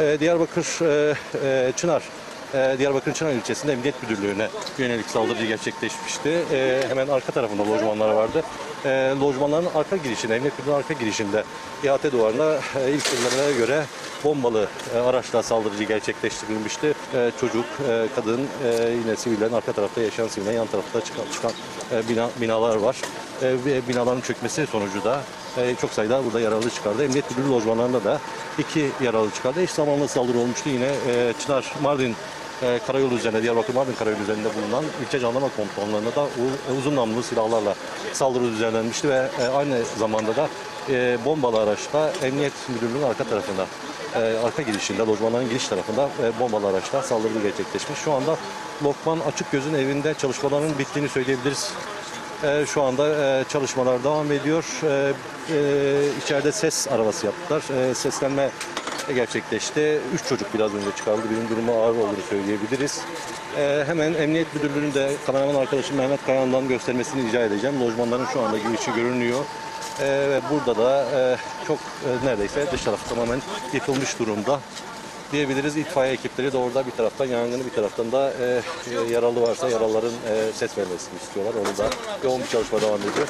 Ee, Diyarbakır e, e, Çınar e, Diyarbakır Çınar ilçesinde Emniyet Müdürlüğü'ne yönelik saldırı gerçekleşmişti. Hemen arka tarafında lojmanlar vardı. Lojmanların arka girişinde, Emniyet Müdürlüğü'nün arka girişinde ihate duvarına e, ilk bilgilerine göre bombalı araçla saldırıcı gerçekleştirilmişti. Çocuk, kadın, yine sivillerin arka tarafta yaşayan sivillerin yan tarafta çıkan, çıkan bina, binalar var. E, ve binaların çökmesi sonucu da e, çok sayıda burada yaralı çıkardı. Emniyet Müdürlüğü lojmanlarında da iki yaralı çıkardı. Eş zamanlı saldırı olmuştu yine e, Çınar Mardin e, karayolu üzerinde, Diyarbakır Mardin karayolu üzerinde bulunan ilçe jandarma komutanlarına da u- uzun namlulu silahlarla saldırı düzenlenmişti ve e, aynı zamanda da e, bombalı araçla Emniyet Müdürlüğü'nün arka tarafında, e, arka girişinde, lojmanların giriş tarafında e, bombalı araçla saldırı gerçekleşmiş. Şu anda Lokman Açıkgöz'ün evinde çalışmaların bittiğini söyleyebiliriz. E, şu anda e, çalışmalar devam ediyor. E, e, içeride ses arabası yaptılar. E, seslenme gerçekleşti. Üç çocuk biraz önce çıkarıldı. Birinin durumu ağır olduğunu söyleyebiliriz. E, hemen Emniyet Müdürlüğü'nde kameraman arkadaşım Mehmet Kayan'dan göstermesini rica edeceğim. Lojmanların şu anda girişi görünüyor. E, ve burada da e, çok e, neredeyse dış tarafı tamamen yıkılmış durumda diyebiliriz. İtfaiye ekipleri de orada bir taraftan yangını bir taraftan da e, e, yaralı varsa yaralıların e, ses vermesini istiyorlar. Onu da yoğun bir çalışma devam ediyor.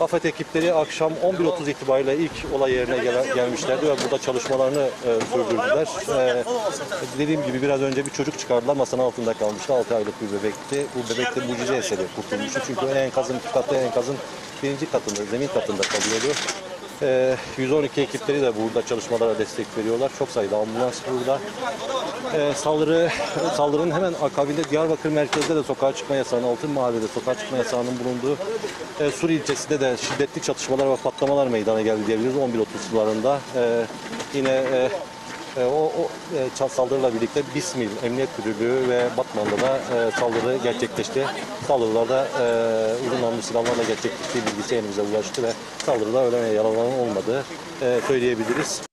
AFAD ekipleri akşam 11.30 itibariyle ilk olay yerine gel- gelmişlerdi ve burada çalışmalarını e, sürdürdüler. E, dediğim gibi biraz önce bir çocuk çıkardılar. Masanın altında kalmıştı. 6 aylık bir bebekti. Bu bebek de mucize eseri kurtulmuştu. Çünkü enkazın iki katı enkazın birinci katında, zemin katında kalıyordu. Ee, 112 ekipleri de burada çalışmalara destek veriyorlar. Çok sayıda ambulans burada. Ee, saldırı saldırının hemen akabinde Diyarbakır merkezde de sokağa çıkma yasağının, Altın Mahalle'de sokağa çıkma yasağının bulunduğu e, Sur ilçesinde de şiddetli çatışmalar ve patlamalar meydana geldi diyebiliriz 11.30 sularında. Ee, yine e, e, o, o e, saldırıyla birlikte Bismil Emniyet Müdürlüğü ve Batman'da da e, saldırı gerçekleşti. Saldırılarda e, uzun namlu silahlarla gerçekleştiği bilgisi elimize ulaştı ve saldırıda ölen ve yaralanan olmadığı e, söyleyebiliriz.